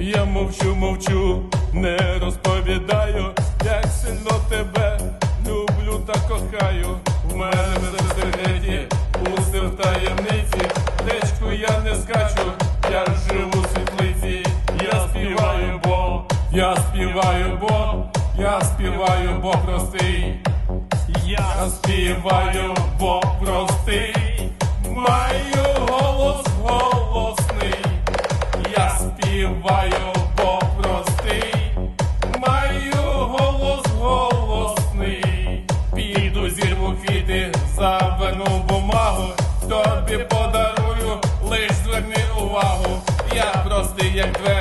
Я мовчу, мовчу, не розповідаю, як сильно тебе люблю та кохаю. В мене в секреті, в таємниці, течку я не скачу, я живу в світлиці, я співаю, бо, я співаю, бо, я співаю, бо простий. Я співаю, бо простий, квіти, вину бумагу, тобі подарую, лиш зверни увагу. Я простий, як двері,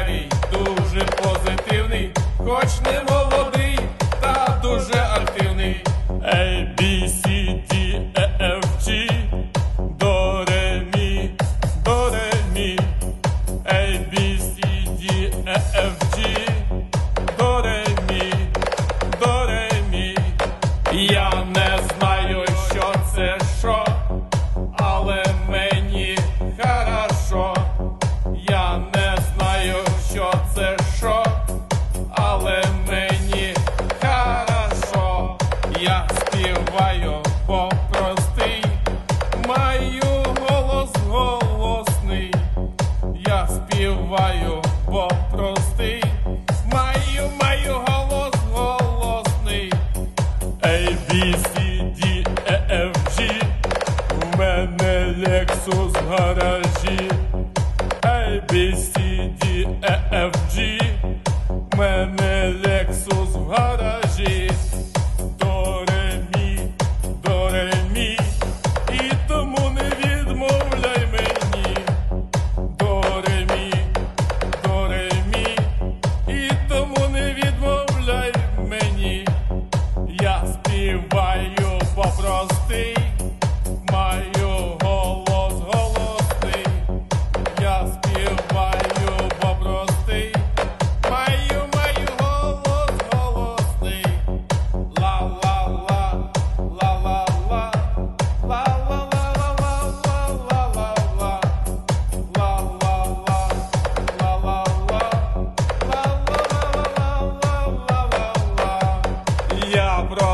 співаю, бо простий, маю, маю голос голосний. A, B, C, D, E, F, G. У мене Lexus в гаражі. A, B, C, D, E, F, G. У мене Lexus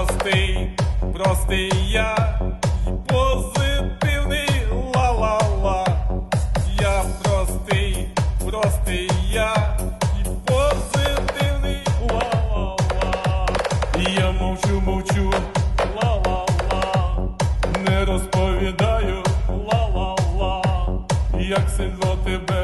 простий, простий я, позитивний ла-ла-ла. Я простий, простий я, і позитивний ла-ла-ла. Я мовчу, мовчу, ла-ла-ла. Не розповідаю, ла-ла-ла. Як сильно тебе,